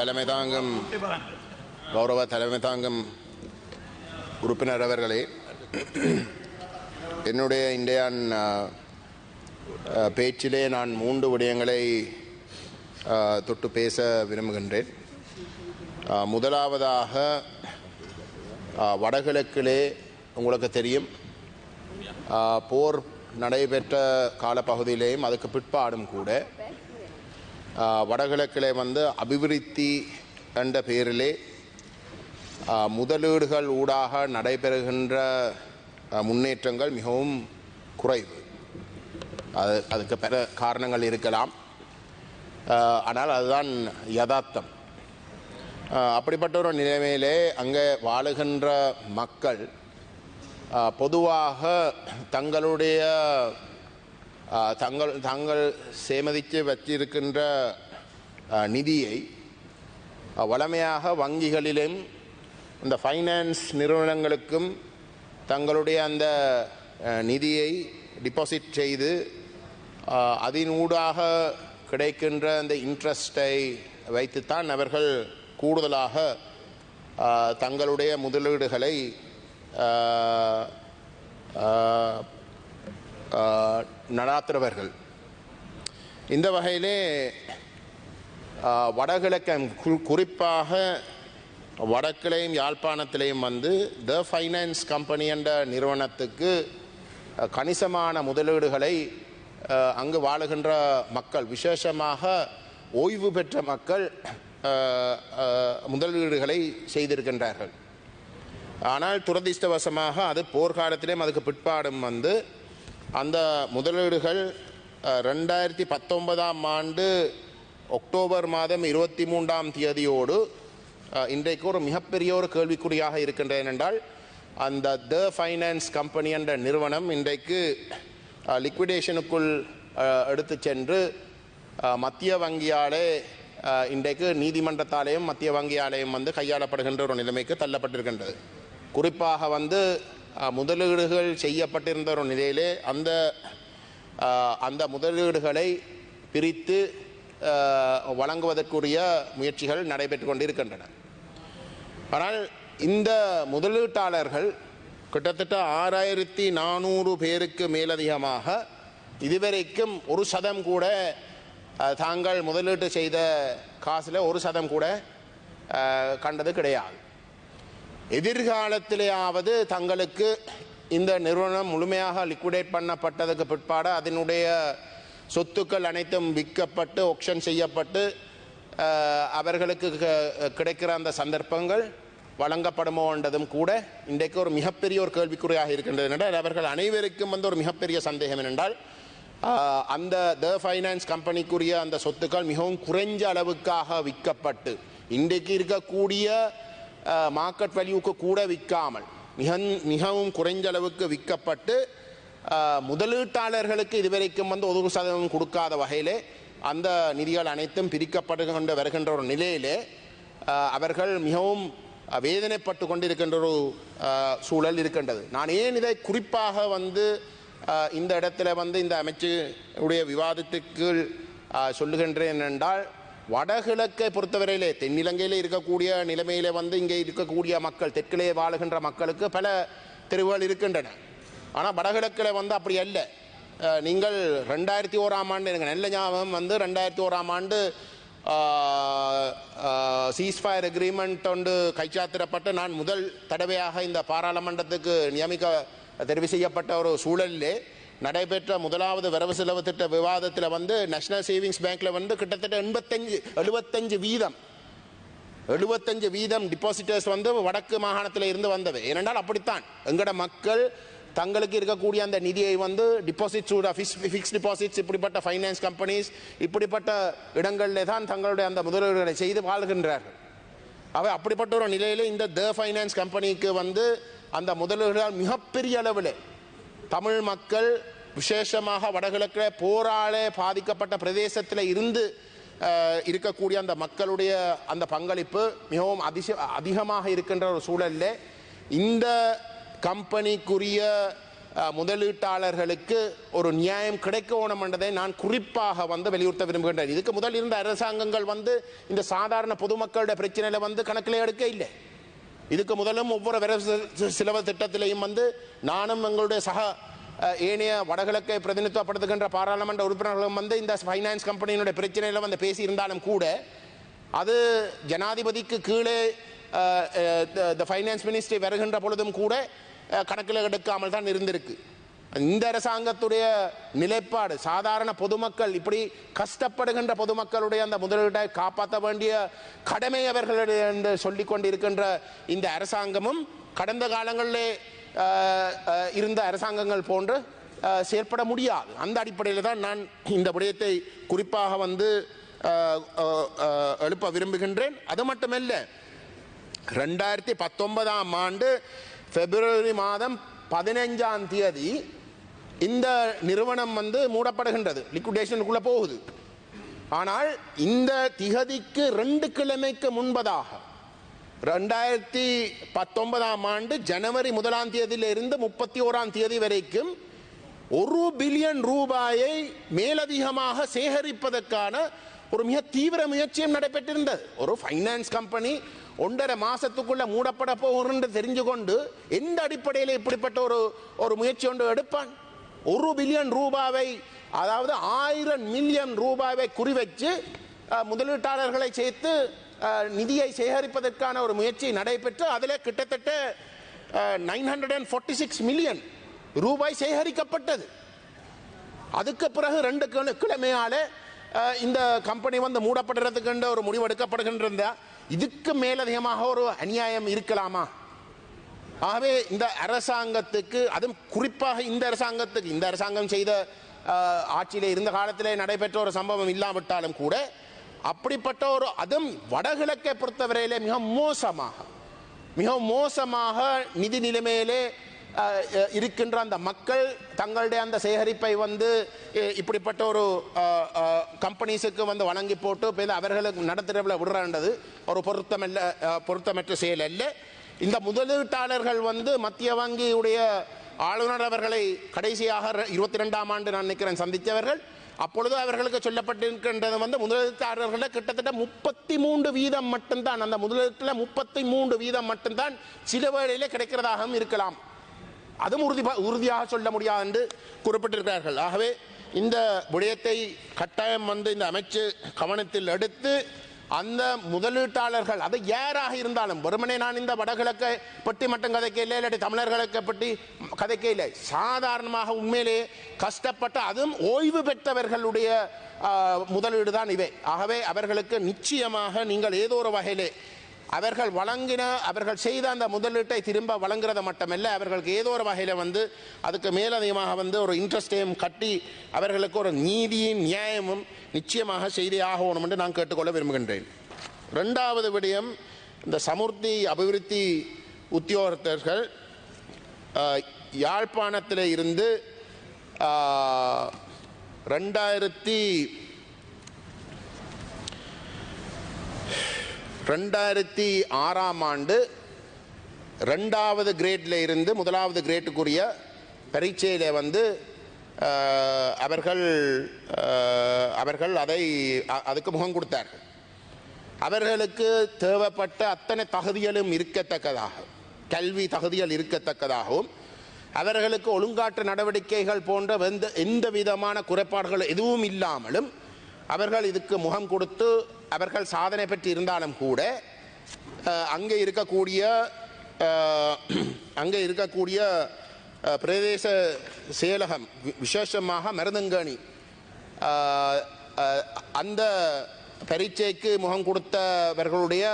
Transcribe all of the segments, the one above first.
தலைமை தாங்கும் கௌரவ தலைமை தாங்கும் உறுப்பினர் அவர்களே என்னுடைய இன்றைய பேச்சிலே நான் மூன்று விடயங்களை தொட்டு பேச விரும்புகின்றேன். முதலாவதாக வடகிழக்கிலே உங்களுக்கு தெரியும் போர் நடைபெற்ற காலப்பகுதியிலேயும் அதுக்கு பிற்பாடும் கூட வடகிழக்கில் வந்து அபிவிருத்தி என்ற பெயரிலே முதலீடுகள் ஊடாக நடைபெறுகின்ற முன்னேற்றங்கள் மிகவும் குறைவு. அது அதுக்கு பல காரணங்கள் இருக்கலாம். ஆனால் அதுதான் யதார்த்தம். அப்படிப்பட்ட ஒரு நிலைமையிலே அங்கே வாழுகின்ற மக்கள் பொதுவாக தங்களுடைய தங்கள் தாங்கள் சேமதித்து வச்சிருக்கின்ற நிதியை வளமையாக வங்கிகளிலும் இந்த ஃபைனான்ஸ் நிறுவனங்களுக்கும் தங்களுடைய அந்த நிதியை டிபாசிட் செய்து அதனூடாக கிடைக்கின்ற அந்த இன்ட்ரெஸ்டை வைத்துத்தான் அவர்கள் கூடுதலாக தங்களுடைய முதலீடுகளை நடாத்துறவர்கள் இந்த வகையிலே ஆ, வடகிழக்கு குறிப்பாக வடக்கிலையும் யாழ்ப்பாணத்திலையும் வந்து த ஃபைனான்ஸ் கம்பெனி என்ற நிறுவனத்துக்கு கணிசமான முதலீடுகளை அங்கு வாழுகின்ற மக்கள் விசேஷமாக ஓய்வு பெற்ற மக்கள் முதலீடுகளை செய்திருக்கின்றார்கள். ஆனால் துரதிர்ஷ்டவசமாக அது போர்க்காலத்திலேயும் அதுக்கு பிற்பாடும் வந்து அந்த முதலீடுகள் ரெண்டாயிரத்தி பத்தொன்பதாம் ஆண்டு அக்டோபர் மாதம் இருபத்தி மூன்றாம் தேதியோடு இன்றைக்கு ஒரு மிகப்பெரிய ஒரு கேள்விக்குறியாக இருக்கின்றது என்றால் அந்த த ஃபைனான்ஸ் கம்பெனி என்ற நிறுவனம் இன்றைக்கு லிக்விடேஷனுக்குள் எடுத்து சென்று மத்திய வங்கியாலே இன்றைக்கு நீதிமன்றத்தாலேயும் மத்திய வங்கியாலேயும் வந்து கையாளப்படுகின்ற ஒரு நிலைமைக்கு தள்ளப்பட்டிருக்கின்றது. குறிப்பாக வந்து முதலீடுகள் செய்யப்பட்டிருந்த ஒரு நிலையிலே அந்த அந்த முதலீடுகளை பிரித்து வழங்குவதற்குரிய முயற்சிகள் நடைபெற்று கொண்டிருக்கின்றன. ஆனால் இந்த முதலீட்டாளர்கள் கிட்டத்தட்ட ஆறாயிரத்தி நானூறு பேருக்கு மேலதிகமாக இதுவரைக்கும் ஒரு சதம் கூட தாங்கள் முதலீட்டு செய்த காசில் ஒரு சதம் கூட கண்டது கிடையாது. எதிர்காலத்திலேயாவது தங்களுக்கு இந்த நிறுவனம் முழுமையாக லிக்விடேட் பண்ணப்பட்டதுக்கு பிற்பாடு அதனுடைய சொத்துக்கள் அனைத்தும் விற்கப்பட்டு ஒக்ஷன் செய்யப்பட்டு அவர்களுக்கு க- கிடைக்கிற அந்த சந்தர்ப்பங்கள் வழங்கப்படுமோ என்றதும் கூட இன்றைக்கு ஒரு மிகப்பெரிய ஒரு கேள்விக்குறியாக இருக்கின்றது என்றால் அவர்கள் அனைவருக்கும் வந்து ஒரு மிகப்பெரிய சந்தேகம் என்னென்றால் அந்த த ஃபைனான்ஸ் கம்பெனிக்குரிய அந்த சொத்துக்கள் மிகவும் குறைஞ்ச அளவுக்காக விற்கப்பட்டு இன்றைக்கு இருக்கக்கூடிய மார்க்கெட் வேல்யூக்கு கூட விற்காமல் மிக மிகவும் குறைஞ்ச அளவுக்கு விற்கப்பட்டு முதலீட்டாளர்களுக்கு இதுவரைக்கும் வந்து ஒரு சதவீதம் கொடுக்காத வகையிலே அந்த நிதிகள் அனைத்தும் பிரிக்கப்பட்டு கொண்டு வருகின்ற ஒரு நிலையிலே அவர்கள் மிகவும் வேதனைப்பட்டு கொண்டிருக்கின்ற ஒரு சூழல் இருக்கின்றது. நான் ஏன் இதை குறிப்பாக வந்து இந்த இடத்துல வந்து இந்த அமைச்சுடைய விவாதத்துக்கு சொல்லுகின்றேன் என்றால் வடகிழக்கை பொறுத்தவரையிலே தென்னிலங்கையில் இருக்கக்கூடிய நிலைமையிலே வந்து இங்கே இருக்கக்கூடிய மக்கள் தெற்கிலே வாழுகின்ற மக்களுக்கு பல தெரிவுகள் இருக்கின்றன. ஆனால் வடகிழக்கில் வந்து அப்படி அல்ல. நீங்கள் ரெண்டாயிரத்தி ஓராம் ஆண்டு எனக்கு நல்ல ஞாபகம் வந்து ரெண்டாயிரத்தி ஓராம் ஆண்டு சீஸ்ஃபயர் அக்ரிமெண்ட் ஒன்று கைச்சாத்திரப்பட்டு நான் முதல் தடவையாக இந்த பாராளுமன்றத்துக்கு நியமிக்க தெரிவு செய்யப்பட்ட ஒரு சூழலிலே நடைபெற்ற முதலாவது வரவு செலவு திட்ட விவாதத்தில் வந்து நேஷனல் சேவிங்ஸ் பேங்க்ல வந்து கிட்டத்தட்ட எண்பத்தஞ்சு எழுபத்தஞ்சு வீதம் எழுபத்தஞ்சு வீதம் டிபாசிட்டர்ஸ் வந்து வடக்கு மாகாணத்தில் இருந்து வந்தது. ஏனென்றால் அப்படித்தான். எங்கட மக்கள் தங்களுக்கு இருக்கக்கூடிய அந்த நிதியை வந்து டிபாசிட்ஸ் ஃபிக்ஸ் டிபாசிட்ஸ் இப்படிப்பட்ட ஃபைனான்ஸ் கம்பெனிஸ் இப்படிப்பட்ட இடங்களிலே தான் தங்களுடைய அந்த முதலீடுகளை செய்து வாழ்கின்றார்கள். அவை அப்படிப்பட்ட ஒரு நிலையில் இந்த த ஃபைனான்ஸ் கம்பெனிக்கு வந்து அந்த முதலீடுகள் மிகப்பெரிய அளவில் தமிழ் மக்கள் விசேஷமாக வடகிழக்கில் போராலே பாதிக்கப்பட்ட பிரதேசத்தில் இருந்து இருக்கக்கூடிய அந்த மக்களுடைய அந்த பங்களிப்பு மிகவும் அதிச அதிகமாக இருக்கின்ற ஒரு சூழலில் இந்த கம்பெனிக்குரிய முதலீட்டாளர்களுக்கு ஒரு நியாயம் கிடைக்க வேணும் என்றதை நான் குறிப்பாக வந்து வலியுறுத்த விரும்புகின்றேன். இதுக்கு முதல் இருந்த அரசாங்கங்கள் வந்து இந்த சாதாரண பொதுமக்களுடைய பிரச்சனையில வந்து கணக்கில் எடுக்க இல்லை. இதுக்கு முதலும் ஒவ்வொரு விரைவு சிலவ செலவு திட்டத்திலையும் வந்து நானும் எங்களுடைய சக ஏனைய வடகிழக்கை பிரதிநிதித்துவப்படுத்துகின்ற பாராளுமன்ற உறுப்பினர்களும் வந்து இந்த ஃபைனான்ஸ் கம்பெனியினுடைய பிரச்சனையில் வந்து பேசியிருந்தாலும் கூட அது ஜனாதிபதிக்கு கீழே த ஃபைனான்ஸ் மினிஸ்ட்ரி வருகின்ற பொழுதும் கூட கணக்கில் எடுக்காமல் தான் இருந்திருக்கு. இந்த அரசாங்கத்துடைய நிலைப்பாடு சாதாரண பொதுமக்கள் இப்படி கஷ்டப்படுகின்ற பொதுமக்களுடைய அந்த முதலீட்டை காப்பாற்ற வேண்டிய கடமை அவர்களுடைய என்று சொல்லிக் கொண்டிருக்கின்ற இந்த அரசாங்கமும் கடந்த காலங்களிலே இருந்த அரசாங்கங்கள் போன்று செயற்பட முடியாது. அந்த அடிப்படையில் தான் நான் இந்த விடயத்தை குறிப்பாக வந்து எழுப்ப விரும்புகின்றேன். அது மட்டுமல்ல ரெண்டாயிரத்தி பத்தொன்பதாம் ஆண்டு பிப்ரவரி மாதம் பதினைஞ்சாம் தேதி இந்த நிறுவனம் வந்து மூடப்படுகின்றது. லிக்விடேஷனுக்குள்ளே போகுது. ஆனால் இந்த திகதிக்கு ரெண்டு கிழமைக்கு முன்பதாக ரெண்டாயிரத்தி பத்தொன்பதாம் ஆண்டு ஜனவரி முதலாம் தேதியிலிருந்து முப்பத்தி ஓராம் தேதி வரைக்கும் ஒரு பில்லியன் ரூபாயை மேலதிகமாக சேகரிப்பதற்கான ஒரு மிக தீவிர முயற்சியும் நடைபெற்றிருந்தது. ஒரு ஃபைனான்ஸ் கம்பெனி ஒன்றரை மாசத்துக்குள்ள மூடப்பட போகிறது தெரிஞ்சு கொண்டு எந்த அடிப்படையில் இப்படிப்பட்ட ஒரு ஒரு முயற்சி ஒன்று எடுப்பான்? ஒரு பில்லியன் ரூபாவை அதாவது ஆயிரம் மில்லியன் ரூபாவை குறிவச்சு முதலீட்டாளர்களை சேர்த்து நிதியை சேகரிப்பதற்கான ஒரு முயற்சி நடைபெற்று அதில் கிட்டத்தட்ட nine hundred and forty six million ரூபாய் சேகரிக்கப்பட்டது. அதுக்கு பிறகு ரெண்டு கிழ- கிழமையால இந்த கம்பெனி வந்து மூடப்படுறதுக்குன்ற ஒரு முடிவு எடுக்கப்படுகின்ற இதுக்கு மேலதிகமாக ஒரு அநியாயம் இருக்கலாமா? ஆகவே இந்த அரசாங்கத்துக்கு அதுவும் குறிப்பாக இந்த அரசாங்கத்துக்கு இந்த அரசாங்கம் செய்த ஆட்சியில் இருந்த காலத்திலே நடைபெற்ற ஒரு சம்பவம் இல்லாவிட்டாலும் கூட அப்படிப்பட்ட ஒரு அதுவும் வடகிழக்கை பொறுத்தவரையிலே மிக மோசமாக மிக மோசமாக நிதி நிலைமையிலே இருக்கின்ற அந்த மக்கள் தங்களுடைய அந்த சேகரிப்பை வந்து இப்படிப்பட்ட ஒரு கம்பெனிஸுக்கு வந்து வழங்கி போட்டு அவர்களுக்கு நடத்துறவில் விடுறான்றது ஒரு பொருத்தமல்ல பொருத்தமற்ற செயல் அல்ல. இந்த முதலீட்டாளர்கள் வந்து மத்திய வங்கியுடைய ஆளுநர் அவர்களை கடைசியாக இருபத்தி ரெண்டாம் ஆண்டு நான் நினைக்கிறேன் சந்தித்தவர்கள் அப்பொழுது அவர்களுக்கு சொல்லப்பட்டிருக்கின்றது வந்து முதலீட்டாளர்களில் கிட்டத்தட்ட முப்பத்தி மூன்று வீதம் மட்டும்தான். அந்த முதலீட்டில் முப்பத்தி மூன்று வீதம் மட்டும்தான் சில வேளையில் கிடைக்கிறதாகவும் இருக்கலாம். அதுவும் உறுதி உறுதியாக சொல்ல முடியாது என்று குறிப்பிட்டிருக்கிறார்கள். ஆகவே இந்த விடயத்தை கட்டாயம் வந்து இந்த அமைச்சு கவனத்தில் எடுத்து அந்த முதலீட்டாளர்கள் அது யாராக இருந்தாலும் வெறுமனே நான் இந்த வடகிழக்கு பற்றி மட்டும் கதைக்கையில் இல்லை இல்லாட்டி தமிழர்களுக்கு பற்றி கதைக்கே இல்லை. சாதாரணமாக உண்மையிலே கஷ்டப்பட்ட அதுவும் ஓய்வு பெற்றவர்களுடைய முதலீடு தான் இவை. ஆகவே அவர்களுக்கு நிச்சயமாக நீங்கள் ஏதோ ஒரு வகையிலே அவர்கள் வழங்கின அவர்கள் செய்த அந்த முதலீட்டை திரும்ப வழங்குறத மட்டுமல்ல அவர்களுக்கு ஏதோ ஒரு வகையில் வந்து அதுக்கு மேலதிகமாக வந்து ஒரு இன்ட்ரெஸ்டையும் கட்டி அவர்களுக்கு ஒரு நீதியும் நியாயமும் நிச்சயமாக செய்தே ஆகணும் என்று நான் கேட்டுக்கொள்ள விரும்புகின்றேன். ரெண்டாவது விடயம் இந்த சமுர்த்தி அபிவிருத்தி உத்தியோகத்தர்கள் யாழ்ப்பாணத்தில் இருந்து ரெண்டாயிரத்தி ரெண்டாயிரத்தி ஆறாம் ஆண்டு ரெண்டாவது கிரேட்டில் இருந்து முதலாவது கிரேட்டுக்குரிய பரீட்சையில் வந்து அவர்கள் அவர்கள் அதை அதுக்கு முகம் கொடுத்தார்கள். அவர்களுக்கு தேவைப்பட்ட அத்தனை தகுதிகளும் இருக்கத்தக்கதாக கல்வி தகுதிகள் இருக்கத்தக்கதாகவும் அவர்களுக்கு ஒழுங்காற்று நடவடிக்கைகள் போன்ற எந்த எந்த விதமான குறைபாடுகள் எதுவும் இல்லாமலும் அவர்கள் இதுக்கு முகம் கொடுத்து அவர்கள் சாதனை பெற்று இருந்தாலும் கூட அங்கே இருக்கக்கூடிய அங்கே இருக்கக்கூடிய பிரதேச செயலகம் வி- விசேஷமாக மருதங்கணி அந்த பரீட்சைக்கு முகம் கொடுத்தவர்களுடைய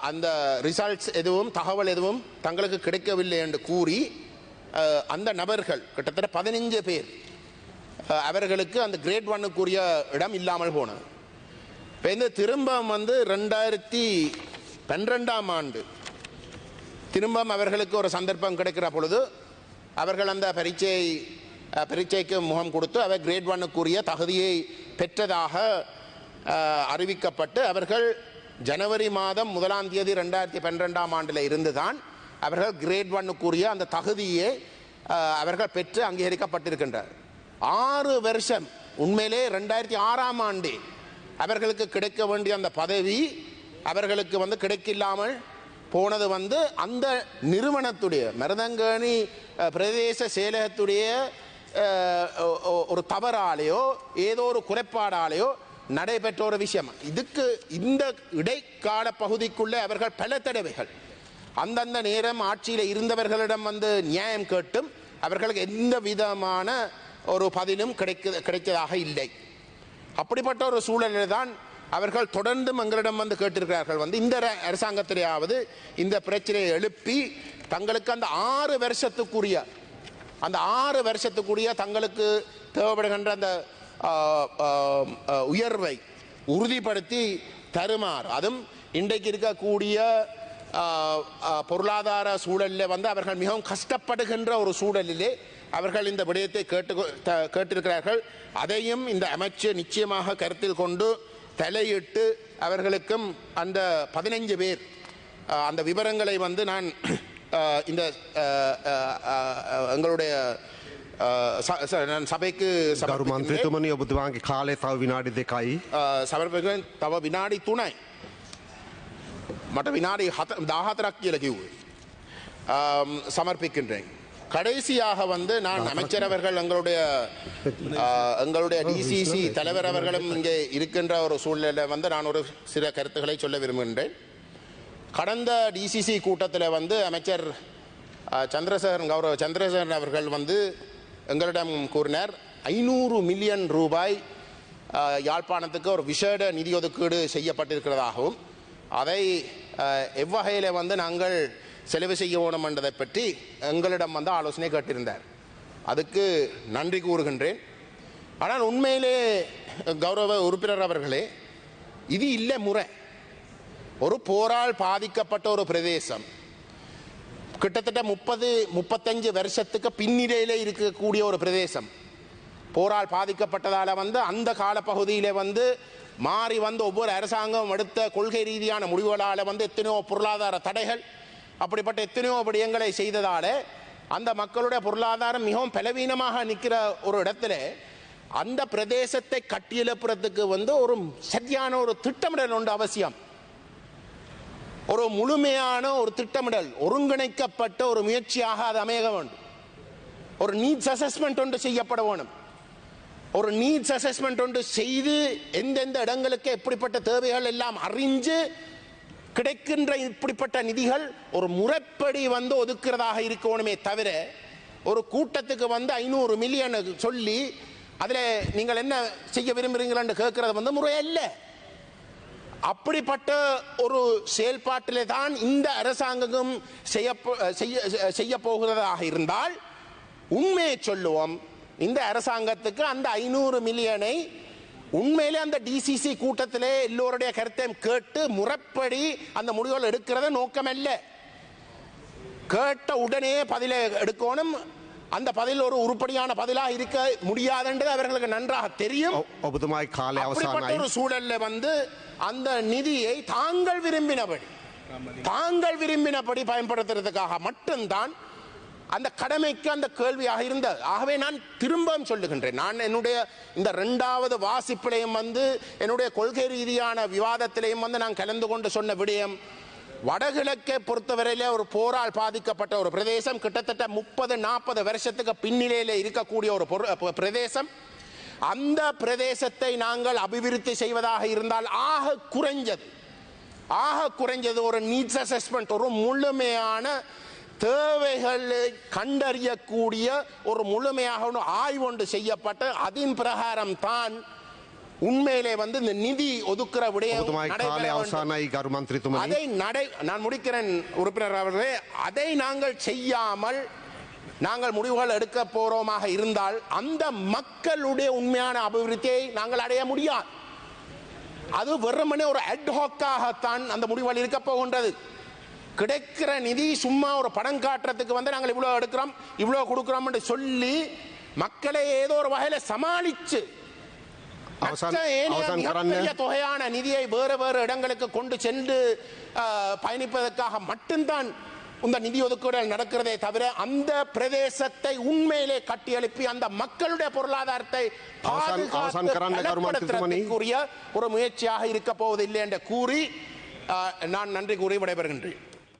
அந்த ரிசல்ட்ஸ் எதுவும் தகவல் எதுவும் தங்களுக்கு கிடைக்கவில்லை என்று கூறி அந்த நபர்கள் கிட்டத்தட்ட பதினஞ்சு பேர் அவர்களுக்கு அந்த கிரேட் ஒன்னுக்குரிய இடம் இல்லாமல் போனது. இப்போ இந்த திரும்ப வந்து ரெண்டாயிரத்தி பன்னிரெண்டாம் ஆண்டு. திரும்பவும் அவர்களுக்கு ஒரு சந்தர்ப்பம் கிடைக்கிற பொழுது அவர்கள் அந்த பரீட்சை பரீட்சைக்கு முகம் கொடுத்து அவர் கிரேட் ஒன்னுக்குரிய தகுதியை பெற்றதாக அறிவிக்கப்பட்டு அவர்கள் ஜனவரி மாதம் முதலாம் தேதி ரெண்டாயிரத்தி பன்னிரெண்டாம் ஆண்டில் இருந்து தான் அவர்கள் கிரேட் ஒன்னுக்குரிய அந்த தகுதியை அவர்கள் பெற்று அங்கீகரிக்கப்பட்டிருக்கின்றார். ஆறு வருஷம். உண்மையிலே ரெண்டாயிரத்தி ஆறாம் ஆண்டே அவர்களுக்கு கிடைக்க வேண்டிய அந்த பதவி அவர்களுக்கு வந்து கிடைக்கில்லாமல் போனது வந்து அந்த நிறுவனத்துடைய மருதங்கேணி பிரதேச செயலகத்துடைய ஒரு தவறாலேயோ ஏதோ ஒரு குறைபாடாலேயோ நடைபெற்ற ஒரு விஷயம். இதுக்கு இந்த இடைக்கால பகுதிக்குள்ளே அவர்கள் பல தடவைகள் அந்தந்த நேரம் ஆட்சியில் இருந்தவர்களிடம் வந்து நியாயம் கேட்டும் அவர்களுக்கு எந்த விதமான ஒரு பதிலும் கிடைக்க கிடைத்ததாக இல்லை. அப்படிப்பட்ட ஒரு சூழலில் தான் அவர்கள் தொடர்ந்தும் எங்களிடம் வந்து கேட்டிருக்கிறார்கள். வந்து இந்த ர- அரசாங்கத்திலேயாவது இந்த பிரச்சனையை எழுப்பி தங்களுக்கு அந்த ஆறு வருஷத்துக்குரிய அந்த ஆறு வருஷத்துக்குரிய தங்களுக்கு தேவைப்படுகின்ற அந்த உயர்வை உறுதிப்படுத்தி தருமாறு. அதுவும் இன்றைக்கு இருக்கக்கூடிய பொருளாதார சூழலில் வந்து அவர்கள் மிகவும் கஷ்டப்படுகின்ற ஒரு சூழலிலே அவர்கள் இந்த விடயத்தை கேட்டு த- கேட்டிருக்கிறார்கள் அதையும் இந்த அமைச்சு நிச்சயமாக கருத்தில் கொண்டு தலையிட்டு அவர்களுக்கும் அந்த பதினைஞ்சு பேர் ஆ, அந்த விவரங்களை வந்து நான் ஆ, இந்த ஆ, ஆ, ஆ, ஆ, எங்களுடைய ஆ, ச- ச- நான் சபைக்கு ගරු சமர்ப்பிக்கின்றேன். මන්ත්‍රතුමනි ඔබතුමාගේ කාලය තව විනාඩි දෙකයි. ආ, සමර්පකෙන් තව විනාඩි තුනයි මට විනාඩි දාහතරක් කියල කිව්වේ ஆம், சமர்ப்பிக்கின்றேன் கடைசியாக வந்து நான் அமைச்சரவர்கள் எங்களுடைய ஆ, எங்களுடைய டிசிசி தலைவர் அவர்களும் இங்கே இருக்கின்ற ஒரு சூழ்நிலை வந்து நான் ஒரு சில கருத்துக்களை சொல்ல விரும்புகின்றேன். கடந்த டிசிசி கூட்டத்தில் வந்து அமைச்சர் சந்திரசேகரன் கௌரவ சந்திரசேகரன் அவர்கள் வந்து எங்களிடம் கூறினார் ஐநூறு மில்லியன் ரூபாய் யாழ்ப்பாணத்துக்கு ஒரு விசேட நிதி ஒதுக்கீடு செய்யப்பட்டிருக்கிறதாகவும் அதை எவ்வகையில் வந்து நாங்கள் செலவு செய்ய வேணும் என்றதை பற்றி எங்களிடம் வந்து ஆலோசனை கேட்டிருந்தார். அதுக்கு நன்றி கூறுகின்றேன். ஆனால் உண்மையிலே கௌரவ உறுப்பினர் அவர்களே இது இல்லை முறை. ஒரு போரால் பாதிக்கப்பட்ட ஒரு பிரதேசம் கிட்டத்தட்ட முப்பது முப்பத்தஞ்சு வருஷத்துக்கு பின்னிலையில இருக்கக்கூடிய ஒரு பிரதேசம் போரால் பாதிக்கப்பட்டதால் வந்து அந்த காலப்பகுதியில் வந்து மாறி வந்து ஒவ்வொரு அரசாங்கம் எடுத்த கொள்கை ரீதியான முடிவுகளால் வந்து எத்தனையோ பொருளாதார தடைகள் அப்படிப்பட்ட எத்தனையோ விடயங்களை செய்ததால் அந்த மக்களுடைய பொருளாதாரம் மிகவும் பலவீனமாக நிற்கிற ஒரு இடத்துல அந்த பிரதேசத்தை கட்டியெழுப்புறதுக்கு வந்து ஒரு சரியான ஒரு திட்டமிடல் ஒன்று அவசியம். ஒரு முழுமையான ஒரு திட்டமிடல் ஒருங்கிணைக்கப்பட்ட ஒரு முயற்சியாக அது அமைய வேண்டும். ஒரு நீட்ஸ் அசஸ்மெண்ட் ஒன்று செய்யப்பட வேணும் ஒரு நீட்ஸ் அசஸ்மெண்ட் ஒன்று செய்து எந்தெந்த இடங்களுக்கு எப்படிப்பட்ட தேவைகள் எல்லாம் அறிஞ்சு கிடைக்கின்ற இப்படிப்பட்ட நிதிகள் ஒரு முறைப்படி வந்து ஒதுக்கிறதாக இருக்கணுமே தவிர ஒரு கூட்டத்துக்கு வந்து ஐநூறு மில்லியன் சொல்லி அதில் நீங்கள் என்ன செய்ய விரும்புகிறீங்களான்னு கேட்கறது வந்து முறையல்ல. அப்படிப்பட்ட ஒரு செயல்பாட்டிலே தான் இந்த அரசாங்கம் செய்ய செய்ய செய்ய போகிறதாக இருந்தால் உண்மையை சொல்லுவோம். இந்த அரசாங்கத்துக்கு அந்த ஐநூறு மில்லியனை உண்மையிலே அந்த டிசிசி கூட்டத்திலே எல்லோருடைய கருத்தையும் கேட்டு முறைப்படி அந்த முடிவுகள் எடுக்கிறத நோக்கமல்ல. கேட்ட உடனே பதிலை எடுக்கணும். அந்த பதில் ஒரு உருப்படியான பதிலாக இருக்க முடியாதுன்றது அவர்களுக்கு நன்றாக தெரியும். ஒரு சூழல்ல வந்து அந்த நிதியை தாங்கள் விரும்பினபடி தாங்கள் விரும்பினபடி பயன்படுத்துறதுக்காக மட்டும்தான் அந்த கடமைக்கு அந்த கேள்வியாக இருந்தது ஆகவே நான் திரும்பவும் சொல்லுகின்றேன். நான் என்னுடைய இந்த ரெண்டாவது வாசிப்பிலையும் வந்து என்னுடைய கொள்கை ரீதியான விவாதத்திலையும் வந்து நான் கலந்து கொண்டு சொன்ன விடயம் வடகிழக்கை பொறுத்தவரையிலே ஒரு போரால் பாதிக்கப்பட்ட ஒரு பிரதேசம் கிட்டத்தட்ட முப்பது நாற்பது வருஷத்துக்கு பின்னிலையில் இருக்கக்கூடிய ஒரு பிரதேசம். அந்த பிரதேசத்தை நாங்கள் அபிவிருத்தி செய்வதாக இருந்தால் ஆக குறைஞ்சது. ஆக குறைஞ்சது ஒரு நீட்ஸ் அசஸ்மெண்ட் ஒரு முழுமையான தேவைகளை கண்டறியக்கூடிய ஒரு முழுமையாக ஒரு ஆய்வொன்று செய்யப்பட்ட அதன் பிரகாரம் தான் உண்மையிலே வந்து இந்த நிதி ஒதுக்குற விடயம் அதை நடை நான் முடிக்கிறேன் உறுப்பினர் அவர்களே. அதை நாங்கள் செய்யாமல் நாங்கள் முடிவுகள் எடுக்க போறோமாக இருந்தால் அந்த மக்களுடைய உண்மையான அபிவிருத்தியை நாங்கள் அடைய முடியாது. அது வெறுமனே ஒரு அட்ஹாக்காகத்தான் அந்த முடிவுகள் இருக்க போகின்றது. கிடைக்கிற நிதி சும்மா ஒரு படம் காட்டுறதுக்கு வந்து நாங்கள் இவ்வளோ எடுக்கிறோம் இவ்வளோ கொடுக்குறோம்னு சொல்லி மக்களை ஏதோ ஒரு வகையில் சமாளித்து தொகையான நிதியை வேறு வேறு இடங்களுக்கு கொண்டு சென்று பயணிப்பதற்காக மட்டும்தான் இந்த நிதி ஒதுக்கீடுகள் நடக்கிறதே தவிர அந்த பிரதேசத்தை உண்மையிலே கட்டியெழுப்பி அந்த மக்களுடைய பொருளாதாரத்தை பாதுகாத்து ஒரு முயற்சியாக இருக்க போவதில்லை என்று கூறி நான் நன்றி கூறி விடைபெறுகின்றேன்.